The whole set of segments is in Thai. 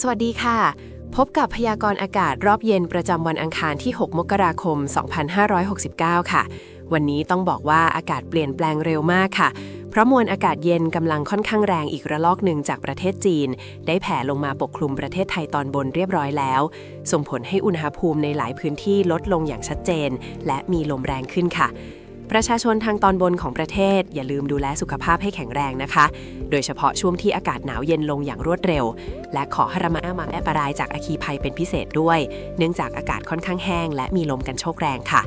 สวัสดีค่ะ พบกับพยากรณ์อากาศรอบเย็นประจำวันอังคารที่ 6 มกราคม 2569 ค่ะ วันนี้ต้องบอกว่าอากาศเปลี่ยนแปลงเร็วมากค่ะ เพราะมวลอากาศเย็นกำลังค่อนข้างแรงอีกระลอกหนึ่งจากประเทศจีน ได้แผ่ลงมาปกคลุมประเทศไทยตอนบนเรียบร้อยแล้ว ส่งผลให้อุณหภูมิในหลายพื้นที่ลดลงอย่างชัดเจน และมีลมแรงขึ้นค่ะ ประชาชนทางตอนบนของประเทศ อย่าลืมดูแลสุขภาพให้แข็งแรงนะคะ โดยเฉพาะช่วงที่อากาศหนาวเย็นลงอย่างรวดเร็ว และขอให้ระมัดระวังอันตรายจากอาคีภัยเป็นพิเศษด้วย เนื่องจากอากาศค่อนข้างแห้ง และมีลมกันโชกแรงค่ะ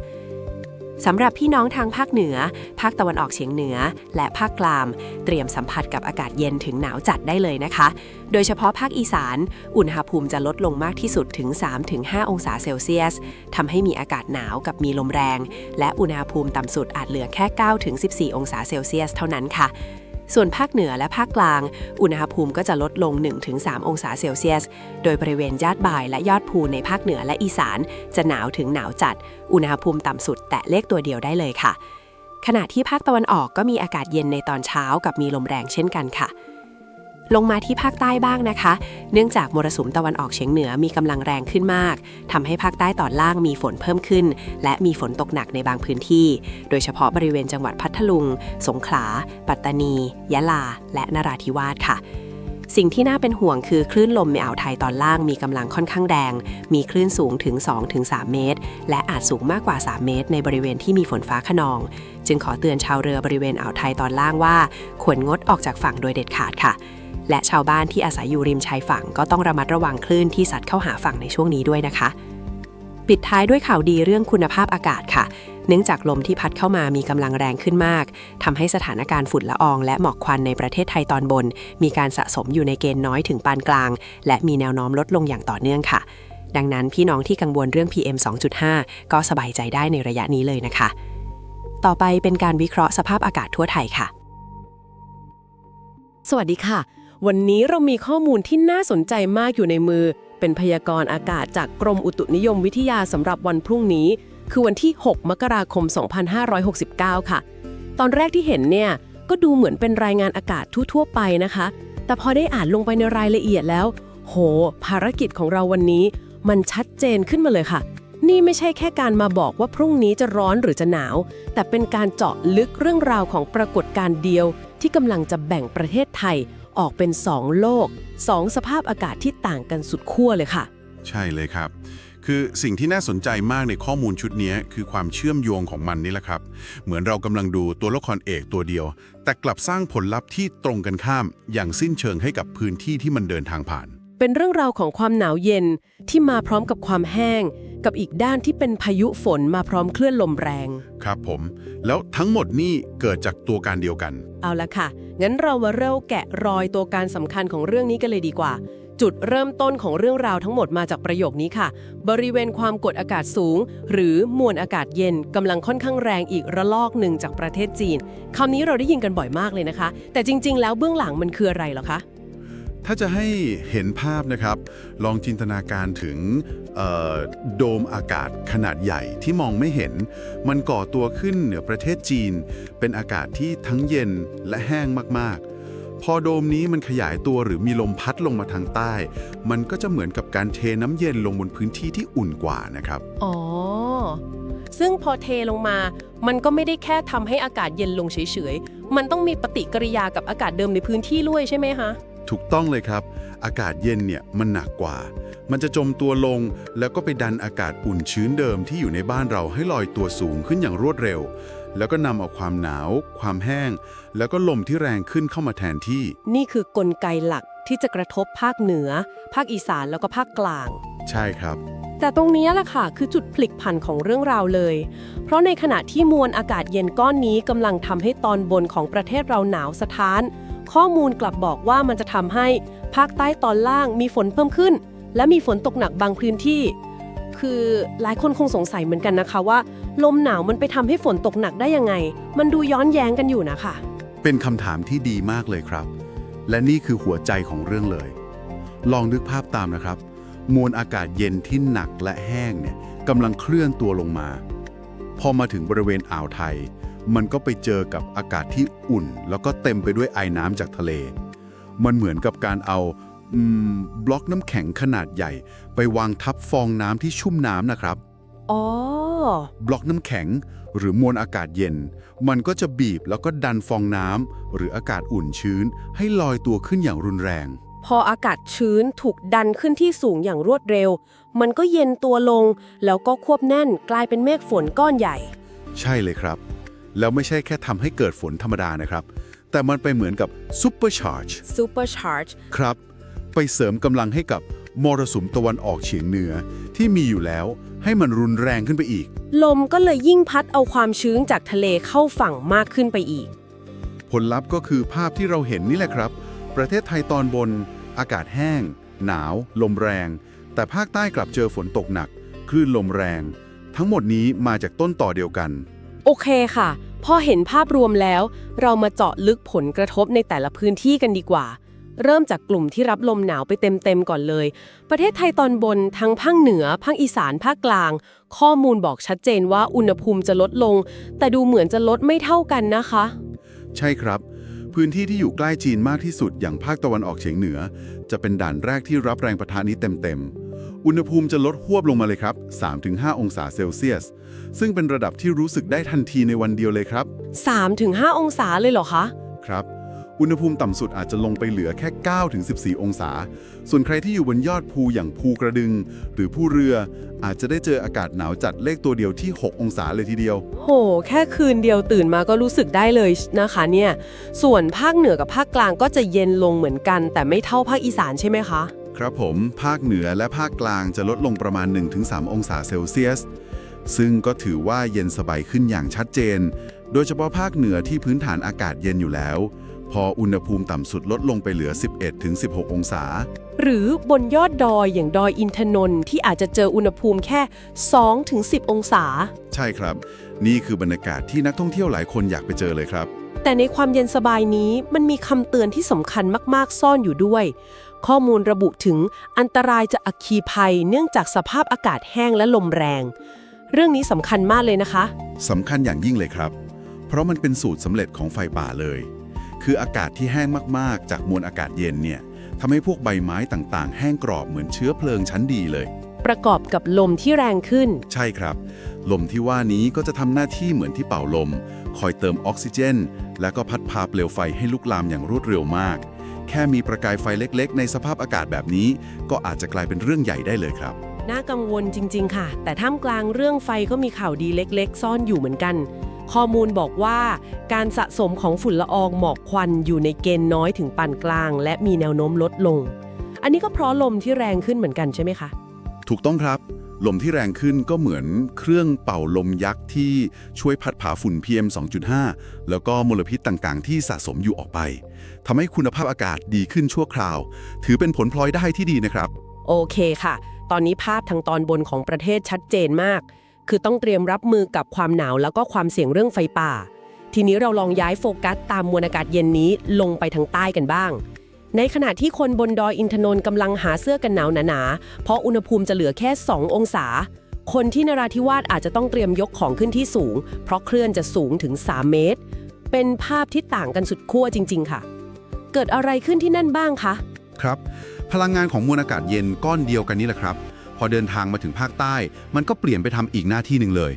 สำหรับพี่น้องทางภาคเหนือ ภาคตะวันออกเฉียงเหนือ และภาคกลางเตรียมสัมผัสกับอากาศเย็นถึงหนาวจัดได้เลยนะคะ โดยเฉพาะภาคอีสาน อุณหภูมิจะลดลงมากที่สุดถึง 3-5 องศาเซลเซียสทำให้มีอากาศหนาวกับมีลมแรง และอุณหภูมิต่ำสุดอาจเหลือแค่ 9-14 องศาเซลเซียสเท่านั้นค่ะ ส่วนภาคเหนือและภาคกลาง อุณหภูมิก็จะลดลง 1-3 องศาเซลเซียส โดยบริเวณยอดบ่ายและยอดภูในภาคเหนือและอีสาน จะหนาวถึงหนาวจัด อุณหภูมิต่ำสุดแตะเลขตัวเดียวได้เลยค่ะ ขณะที่ภาคตะวันออกก็มีอากาศเย็นในตอนเช้ากับมีลมแรงเช่นกันค่ะ ลงมาที่ภาคใต้บ้างนะคะ เนื่องจากมรสุมตะวันออกเฉียงเหนือมีกำลังแรงขึ้นมากทำให้ภาคใต้ตอนล่างมีฝนเพิ่มขึ้น และมีฝนตกหนักในบางพื้นที่ โดยเฉพาะบริเวณจังหวัดพัทลุง สงขลา ปัตตานี ยะลา และนราธิวาสค่ะสิ่งที่น่าเป็นห่วงคือคลื่นลมในอ่าวไทยตอนล่างมีกำลังค่อนข้างแรง มีคลื่นสูงถึง 2-3 เมตร และอาจสูงมากกว่า 3 เมตร ในบริเวณที่มีฝนฟ้าขนอง จึงขอเตือนชาวเรือบริเวณอ่าวไทยตอนล่างว่า ควรงดออกจากฝั่งโดยเด็ดขาดค่ะ และชาวบ้านที่อาศัยอยู่ริมชายฝั่งก็ต้องระมัดระวังคลื่นที่ซัดเข้าหาฝั่งในช่วงนี้ด้วยนะคะ ปิดท้ายด้วยข่าวดีเรื่องคุณภาพอากาศค่ะ เนื่องจากลมที่พัดเข้ามามีกำลังแรงขึ้นมากทำให้สถานการณ์ฝุ่นละออง และหมอกควันในประเทศไทยตอนบน มีการสะสมอยู่ในเกณฑ์น้อยถึงปานกลาง และมีแนวโน้มลดลงอย่างต่อเนื่องค่ะ ดังนั้นพี่น้องที่กังวลเรื่อง PM 2.5 ก็สบายใจได้ในระยะนี้เลยนะคะ ต่อไปเป็นการวิเคราะห์สภาพอากาศทั่วไทยค่ะ สวัสดีค่ะ วันนี้เรามีข้อมูลที่น่าสนใจมากอยู่ในมือ เป็นพยากรณ์อากาศจากกรมอุตุนิยมวิทยาสำหรับวันพรุ่งนี้ คือวันที่ 6 มกราคม 2569 ค่ะ ตอนแรกที่เห็นเนี่ย ก็ดูเหมือนเป็นรายงานอากาศทั่วๆไปนะคะ แต่พอได้อ่านลงไปในรายละเอียดแล้ว โห ภารกิจของเราวันนี้ มันชัดเจนขึ้นมาเลยค่ะนี่ไม่ใช่แค่การมาบอกว่าพรุ่งนี้จะร้อนหรือจะหนาว แต่เป็นการเจาะลึกเรื่องราวของปรากฏการณ์เดียว ที่กำลังจะแบ่งประเทศไทย ออกเป็น 2 โลก 2 สภาพอากาศที่ต่างกันสุดขั้วเลยค่ะ ใช่เลยครับ คือสิ่งที่น่าสนใจมากในข้อมูลชุดนี้คือความเชื่อมโยงของมันนี่แหละครับ เหมือนเรากำลังดูตัวละครเอกตัวเดียว แต่กลับสร้างผลลัพธ์ที่ตรงกันข้าม อย่างสิ้นเชิงให้กับพื้นที่ที่มันเดินทางผ่าน เป็นเรื่องราวของความหนาวเย็นที่มาพร้อมกับความแห้ง กับอีกด้านที่เป็นพายุฝนมาพร้อมคลื่นลมแรง ครับผม แล้วทั้งหมดนี่เกิดจากตัวการเดียวกัน เอาละค่ะ งั้นเรามาเริ่มแกะรอยตัวการสำคัญของเรื่องนี้กันเลยดีกว่า จุดเริ่มต้นของเรื่องราวทั้งหมดมาจากประโยคนี้ค่ะ บริเวณความกดอากาศสูง หรือมวลอากาศเย็นกำลังค่อนข้างแรงอีกระลอกหนึ่งจากประเทศจีนคำนี้เราได้ยินกันบ่อยมากเลยนะคะ แต่จริง ๆ แล้วเบื้องหลังมันคืออะไรเหรอคะ ถ้าจะให้เห็นภาพนะครับ ลองจินตนาการถึงโดมอากาศขนาดใหญ่ที่มองไม่เห็น มันก่อตัวขึ้นเหนือประเทศจีน เป็นอากาศที่ทั้งเย็นและแห้งมากๆพอโดมนี้มันขยายตัวหรือมีลมพัดลงมาทางใต้ มันก็จะเหมือนกับการเทน้ำเย็นลงบนพื้นที่ที่อุ่นกว่านะครับ อ๋อ ซึ่งพอเทลงมา มันก็ไม่ได้แค่ทำให้อากาศเย็นลงเฉยๆ มันต้องมีปฏิกิริยากับอากาศเดิมในพื้นที่ด้วยใช่ไหมคะ ถูกต้องเลยครับ อากาศเย็นเนี่ยมันหนักกว่า มันจะจมตัวลงแล้วก็ไปดันอากาศอุ่นชื้นเดิมที่อยู่ในบ้านเราให้ลอยตัวสูงขึ้นอย่างรวดเร็ว แล้วก็นำเอาความหนาว ความแห้ง แล้วก็ลมที่แรงขึ้นเข้ามาแทนที่ นี่คือกลไกหลักที่จะกระทบภาคเหนือ ภาคอีสานแล้วก็ภาคกลาง ใช่ครับ แต่ตรงนี้แหละค่ะคือจุดพลิกผันของเรื่องราวเลย เพราะในขณะที่มวลอากาศเย็นก้อนนี้กำลังทำให้ตอนบนของประเทศเราหนาวสะท้าน ข้อมูลกลับบอกว่ามันจะทำให้ภาคใต้ตอนล่างมีฝนเพิ่มขึ้น และมีฝนตกหนักบางพื้นที่ คือหลายคนคงสงสัยเหมือนกันนะคะว่า ลมหนาวมันไปทำให้ฝนตกหนักได้ยังไง มันดูย้อนแย้งกันอยู่นะคะ เป็นคำถามที่ดีมากเลยครับ และนี่คือหัวใจของเรื่องเลย ลองนึกภาพตามนะครับ มวลอากาศเย็นที่หนักและแห้งเนี่ยกำลังเคลื่อนตัวลงมา พอมาถึงบริเวณอ่าวไทย มันก็ไปเจอกับอากาศที่อุ่น แล้วก็เต็มไปด้วยไอน้ำจากทะเล มันเหมือนกับการเอาอืมบล็อกน้ำแข็งขนาดใหญ่ ไปวางทับฟองน้ำที่ชุ่มน้ำนะครับ อ๋อบล็อกน้ำแข็งหรือมวลอากาศเย็น มันก็จะบีบแล้วก็ดันฟองน้ำหรืออากาศอุ่นชื้น ให้ลอยตัวขึ้นอย่างรุนแรง พออากาศชื้นถูกดันขึ้นที่สูงอย่างรวดเร็ว มันก็เย็นตัวลง แล้วก็ควบแน่นกลายเป็นเมฆฝนก้อนใหญ่ ใช่เลยครับ แล้วไม่ใช่แค่ทำให้เกิดฝนธรรมดานะครับ แต่มันไปเหมือนกับซูเปอร์ชาร์จ supercharge ครับ ไปเสริมกำลังให้กับมรสุมตะวันออกเฉียงเหนือที่มีอยู่แล้วให้มันรุนแรงขึ้นไปอีก ลมก็เลยยิ่งพัดเอาความชื้นจากทะเลเข้าฝั่งมากขึ้นไปอีก ผลลัพธ์ก็คือภาพที่เราเห็นนี่แหละครับ ประเทศไทยตอนบน อากาศแห้ง หนาว ลมแรง แต่ภาคใต้กลับเจอฝนตกหนัก คลื่นลมแรง ทั้งหมดนี้มาจากต้นต่อเดียวกัน โอเคค่ะ พอเห็นภาพรวมแล้ว เรามาเจาะลึกผลกระทบในแต่ละพื้นที่กันดีกว่า เริ่มจากกลุ่มที่รับลมหนาวไปเต็มๆก่อนเลย ประเทศไทยตอนบนทั้งภาคเหนือ ภาคอีสาน ภาคกลาง ข้อมูลบอกชัดเจนว่าอุณหภูมิจะลดลง แต่ดูเหมือนจะลดไม่เท่ากันนะคะ ใช่ครับ พื้นที่ที่อยู่ใกล้จีนมากที่สุดอย่างภาคตะวันออกเฉียงเหนือ จะเป็นด่านแรกที่รับแรงประทะนี้เต็มๆ อุณหภูมิจะลดหวบลงมาเลยครับ 3-5 องศาเซลเซียส ซึ่งเป็นระดับที่รู้สึกได้ทันทีในวันเดียวเลยครับ 3-5 องศาเลยเหรอคะ ครับ อุณหภูมิต่ำสุดอาจจะลงไปเหลือแค่ 9-14 องศา ส่วนใครที่อยู่บนยอดภูอย่างภูกระดึง หรือภูเรือ อาจจะได้เจออากาศหนาวจัดเลขตัวเดียวที่ 6 องศาเลยทีเดียว โห แค่คืนเดียวตื่นมาก็รู้สึกได้เลยนะคะเนี่ย ส่วนภาคเหนือกับภาคกลางก็จะเย็นลงเหมือนกัน แต่ไม่เท่าภาคอีสานใช่ไหมคะ ครับผมภาคเหนือและภาคกลางจะลดลงประมาณ 1-3 องศาเซลเซียส ซึ่งก็ถือว่าเย็นสบายขึ้นอย่างชัดเจน โดยเฉพาะภาคเหนือที่พื้นฐานอากาศเย็นอยู่แล้ว พออุณหภูมิต่ำสุดลดลงไปเหลือ 11-16 องศา หรือบนยอดดอยอย่างดอยอินทนนท์ที่อาจจะเจออุณหภูมิแค่ 2-10 องศา ใช่ครับ นี่คือบรรยากาศที่นักท่องเที่ยวหลายคนอยากไปเจอเลยครับ แต่ในความเย็นสบายนี้มันมีคำเตือนที่สำคัญมากๆซ่อนอยู่ด้วย ข้อมูลระบุถึงอันตรายจากอัคคีภัย เนื่องจากสภาพอากาศแห้งและลมแรง เรื่องนี้สำคัญมากเลยนะคะ สำคัญอย่างยิ่งเลยครับ เพราะมันเป็นสูตรสำเร็จของไฟป่าเลย คืออากาศที่แห้งมากๆ จากมวลอากาศเย็นเนี่ยทำให้พวกใบไม้ต่างๆ แห้งกรอบเหมือนเชื้อเพลิงชั้นดีเลย ประกอบกับลมที่แรงขึ้น ใช่ครับ ลมที่ว่านี้ก็จะทำหน้าที่เหมือนที่เป่าลม คอยเติมออกซิเจน และก็พัดพาเปลวไฟให้ลุกลามอย่างรวดเร็วมาก แค่มีประกายไฟเล็กๆ ในสภาพอากาศแบบนี้ ก็อาจจะกลายเป็นเรื่องใหญ่ได้เลยครับ น่ากังวลจริง ๆ ค่ะ แต่ท่ามกลางเรื่องไฟก็มีข่าวดีเล็ก ๆ ซ่อนอยู่เหมือนกัน ข้อมูลบอกว่า การสะสมของฝุ่นละอองหมอกควันอยู่ในเกณฑ์น้อยถึงปานกลาง และมีแนวโน้มลดลง อันนี้ก็เพราะลมที่แรงขึ้นเหมือนกันใช่ไหมคะ ถูกต้องครับ ลมที่แรงขึ้นก็เหมือนเครื่องเป่าลมยักษ์ที่ช่วยพัดผาฝุ่น PM 2.5 แล้วก็มลพิษต่างๆ ที่สะสมอยู่ออกไปทำให้คุณภาพอากาศดีขึ้นชั่วคราว ถือเป็นผลพลอยได้ที่ดีนะครับ โอเคค่ะ ตอนนี้ภาพทางตอนบนของประเทศชัดเจนมาก คือต้องเตรียมรับมือกับความหนาวแล้วก็ความเสี่ยงเรื่องไฟป่า ทีนี้เราลองย้ายโฟกัสตามมวลอากาศเย็นนี้ลงไปทางใต้กันบ้าง ในขณะที่คนบนดอยอินทนนท์กำลังหาเสื้อกันหนาวหนาๆ เพราะอุณหภูมิจะเหลือแค่ 2 องศา คนที่นราธิวาสอาจจะต้องเตรียมยกของขึ้นที่สูง เพราะเคลื่อนจะสูงถึง 3 เมตร เป็นภาพที่ต่างกันสุดขั้วจริง ๆ ค่ะ เกิดอะไรขึ้นที่นั่นบ้างคะ ครับ พลังงานของมวลอากาศเย็นก้อนเดียวกันนี่แหละครับ พอเดินทางมาถึงภาคใต้ มันก็เปลี่ยนไปทำอีกหน้าที่หนึ่งเลย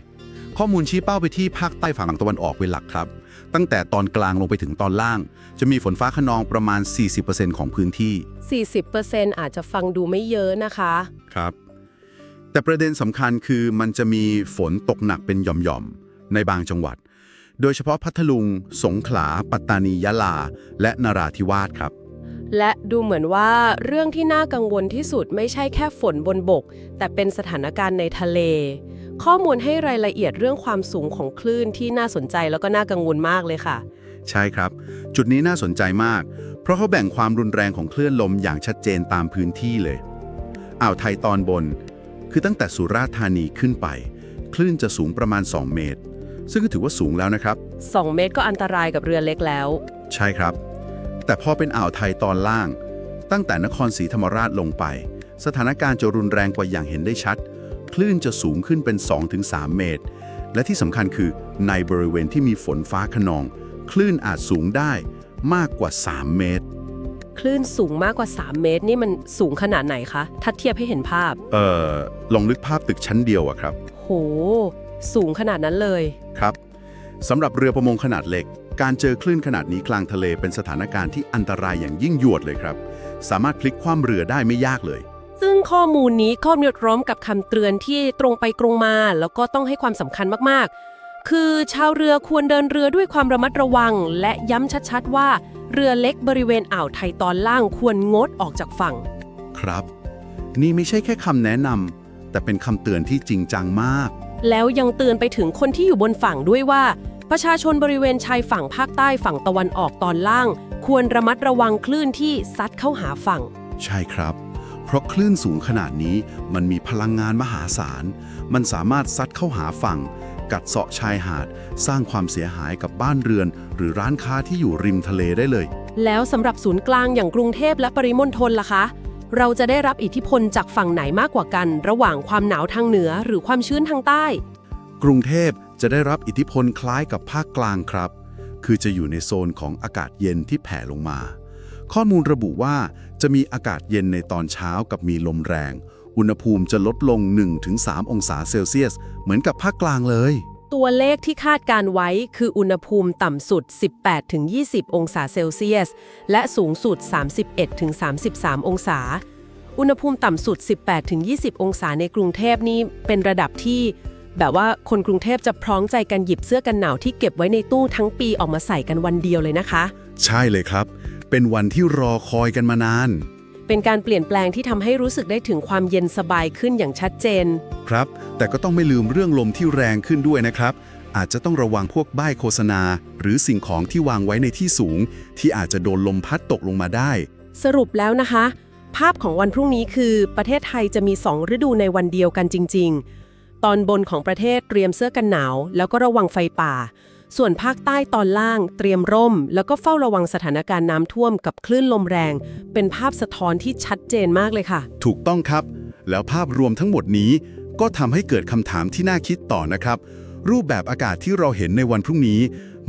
ข้อมูลชี้เป้าไปที่ภาคใต้ฝั่งตะวันออกเป็นหลักครับ ตั้งแต่ตอนกลางลงไปถึงตอนล่าง จะมีฝนฟ้าขนองประมาณ 40%ของพื้นที่ 40%อาจจะฟังดูไม่เยอะนะคะ ครับ แต่ประเด็นสำคัญคือมันจะมีฝนตกหนักเป็นหย่อมๆ ในบางจังหวัด โดยเฉพาะพัทลุง สงขลา ปัตตานียะลา และนราธิวาสครับและดูเหมือนว่าเรื่องที่น่ากังวลที่สุดไม่ใช่แค่ฝนบนบก แต่เป็นสถานการณ์ในทะเล ข้อมูลให้รายละเอียดเรื่องความสูงของคลื่นที่น่าสนใจแล้วก็น่ากังวลมากเลยค่ะ ใช่ครับ จุดนี้น่าสนใจมาก เพราะเขาแบ่งความรุนแรงของคลื่นลมอย่างชัดเจนตามพื้นที่เลย อ่าวไทยตอนบน คือตั้งแต่สุราษฎร์ธานีขึ้นไป คลื่นจะสูงประมาณ 2 เมตร ซึ่งก็ถือว่าสูงแล้วนะครับ 2 เมตรก็อันตรายกับเรือเล็กแล้ว ใช่ครับ แต่พอเป็นอ่าวไทยตอนล่าง ตั้งแต่นครศรีธรรมราชลงไป สถานการณ์จะรุนแรงกว่าอย่างเห็นได้ชัดค ลื่นจะสูงขึ้นเป็น 2-3 เมตร และที่สำคัญคือในบริเวณที่มีฝนฟ้าขนอง คลื่นอาจสูงได้มากกว่า 3 เมตร คลื่นสูงมากกว่า 3 เมตร นี่มันสูงขนาดไหนคะ ถ้าเทียบให้เห็นภาพ เอ่อ ลองนึกภาพตึกชั้นเดียวอะครับ โห สูงขนาดนั้นเลย ครับสำหรับเรือประมงขนาดเล็ก การเจอคลื่นขนาดนี้กลางทะเลเป็นสถานการณ์ที่อันตรายอย่างยิ่งยวดเลยครับ สามารถพลิกคว่ำเรือได้ไม่ยากเลย ซึ่งข้อมูลนี้ก็มีร้อมกับคำเตือนที่ตรงไปตรงมา แล้วก็ต้องให้ความสำคัญมากๆ คือชาวเรือควรเดินเรือด้วยความระมัดระวัง และย้ำชัดๆ ว่าเรือเล็กบริเวณอ่าวไทยตอนล่างควรงดออกจากฝั่ง ครับ นี่ไม่ใช่แค่คำแนะนำแต่เป็นคำเตือนที่จริงจังมาก แล้วยังเตือนไปถึงคนที่อยู่บนฝั่งด้วยว่า ประชาชนบริเวณชายฝั่งภาคใต้ฝั่งตะวันออกตอนล่าง ควรระมัดระวังคลื่นที่ซัดเข้าหาฝั่ง ใช่ครับ เพราะคลื่นสูงขนาดนี้มันมีพลังงานมหาศาล มันสามารถซัดเข้าหาฝั่ง กัดเซาะชายหาด สร้างความเสียหายกับบ้านเรือน หรือร้านค้าที่อยู่ริมทะเลได้เลย แล้วสำหรับศูนย์กลางอย่างกรุงเทพและปริมณฑลล่ะคะ เราจะได้รับอิทธิพลจากฝั่งไหนมากกว่ากัน ระหว่างความหนาวทางเหนือหรือความชื้นทางใต้ กรุงเทพจะได้รับอิทธิพลคล้ายกับภาคกลางครับ คือจะอยู่ในโซนของอากาศเย็นที่แผ่ลงมา ข้อมูลระบุว่า จะมีอากาศเย็นในตอนเช้ากับมีลมแรง อุณหภูมิจะลดลง 1-3 องศาเซลเซียส เหมือนกับภาคกลางเลย ตัวเลขที่คาดการไว้คืออุณหภูมิต่ำสุด 18-20 องศาเซลเซียส และสูงสุด 31-33 องศา อุณหภูมิต่ำสุด 18-20 องศาในกรุงเทพนี่เป็นระดับที่แบบว่าคนกรุงเทพจะพร้อมใจกันหยิบเสื้อกันหนาวที่เก็บไว้ในตู้ทั้งปีออกมาใส่กันวันเดียวเลยนะคะ ใช่เลยครับ เป็นวันที่รอคอยกันมานาน เป็นการเปลี่ยนแปลงที่ทำให้รู้สึกได้ถึงความเย็นสบายขึ้นอย่างชัดเจน ครับ แต่ก็ต้องไม่ลืมเรื่องลมที่แรงขึ้นด้วยนะครับ อาจจะต้องระวังพวกป้ายโฆษณา หรือสิ่งของที่วางไว้ในที่สูง ที่อาจจะโดนลมพัดตกลงมาได้ สรุปแล้วนะคะ ภาพของวันพรุ่งนี้คือประเทศไทยจะมี 2 ฤดูในวันเดียวกันจริง ๆ ตอนบนของประเทศเตรียมเสื้อกันหนาว แล้วก็ระวังไฟป่า ส่วนภาคใต้ตอนล่างเตรียมร่ม แล้วก็เฝ้าระวังสถานการณ์น้ำท่วมกับคลื่นลมแรง เป็นภาพสะท้อนที่ชัดเจนมากเลยค่ะ ถูกต้องครับ แล้วภาพรวมทั้งหมดนี้ ก็ทำให้เกิดคำถามที่น่าคิดต่อนะครับ รูปแบบอากาศที่เราเห็นในวันพรุ่งนี้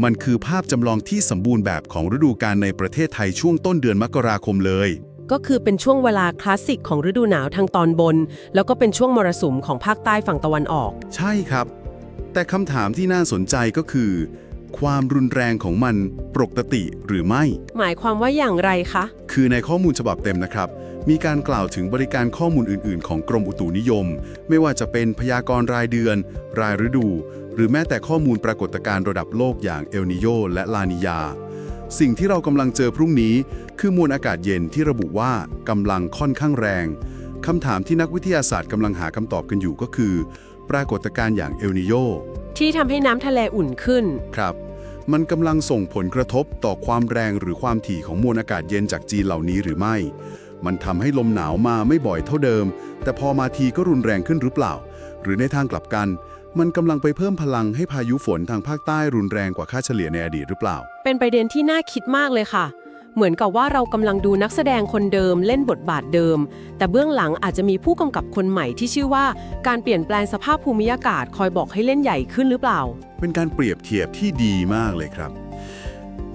มันคือภาพจำลองที่สมบูรณ์แบบของฤดูกาลในประเทศไทยช่วงต้นเดือนมกราคมเลย ก็คือเป็นช่วงเวลาคลาสสิกของฤดูหนาวทางตอนบน แล้วก็เป็นช่วงมรสุมของภาคใต้ฝั่งตะวันออก ใช่ครับ แต่คำถามที่น่าสนใจก็คือ ความรุนแรงของมันปกติหรือไม่ หมายความว่าอย่างไรคะ คือในข้อมูลฉบับเต็มนะครับ มีการกล่าวถึงบริการข้อมูลอื่น ๆ ของกรมอุตุนิยม ไม่ว่าจะเป็นพยากรณ์รายเดือน รายฤดู หรือแม้แต่ข้อมูลปรากฏการณ์ระดับโลกอย่างเอลนิโยและลานิยาสิ่งที่เรากำลังเจอพรุ่งนี้ คือมวลอากาศเย็นที่ระบุว่ากำลังค่อนข้างแรงคำถามที่นักวิทยาศาสตร์กำลังหาคำตอบกันอยู่ก็คือ ปรากฏการณ์อย่างเอลนิโยที่ทำให้น้ำทะเลอุ่นขึ้น ครับ มันกำลังส่งผลกระทบต่อความแรงหรือความถี่ของมวลอากาศเย็นจากจีนเหล่านี้หรือไม่ มันทำให้ลมหนาวมาไม่บ่อยเท่าเดิม แต่พอมาทีก็รุนแรงขึ้นหรือเปล่า หรือในทางกลับกัน มันกำลังไปเพิ่มพลังให้พายุฝนทางภาคใต้รุนแรงกว่าค่าเฉลี่ยในอดีตหรือเปล่า เป็นประเด็นที่น่าคิดมากเลยค่ะ เหมือนกับว่าเรากำลังดูนักแสดงคนเดิมเล่นบทบาทเดิม แต่เบื้องหลังอาจจะมีผู้กำกับคนใหม่ที่ชื่อว่า การเปลี่ยนแปลงสภาพภูมิอากาศคอยบอกให้เล่นใหญ่ขึ้นหรือเปล่า เป็นการเปรียบเทียบที่ดีมากเลยครับ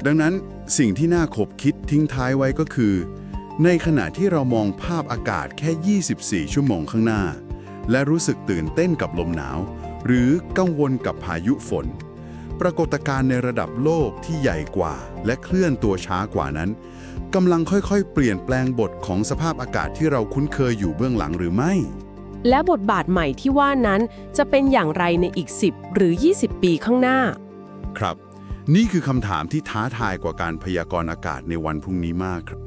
ดังนั้นสิ่งที่น่าขบคิดทิ้งท้ายไว้ก็คือ ในขณะที่เรามองภาพอากาศแค่ 24 ชั่วโมงข้างหน้า และรู้สึกตื่นเต้นกับลมหนาว หรือกังวลกับพายุฝน ปรากฏการณ์ในระดับโลกที่ใหญ่กว่า และเคลื่อนตัวช้ากว่านั้นกำลังค่อยๆ เปลี่ยนแปลงบทของสภาพอากาศที่เราคุ้นเคยอยู่เบื้องหลังหรือไม่ และบทบาทใหม่ที่ว่านั้นจะเป็นอย่างไรในอีก 10 หรือ 20 ปีข้างหน้า ครับ นี่คือคำถามที่ท้าทายกว่าการพยากรณ์อากาศในวันพรุ่งนี้มากครับ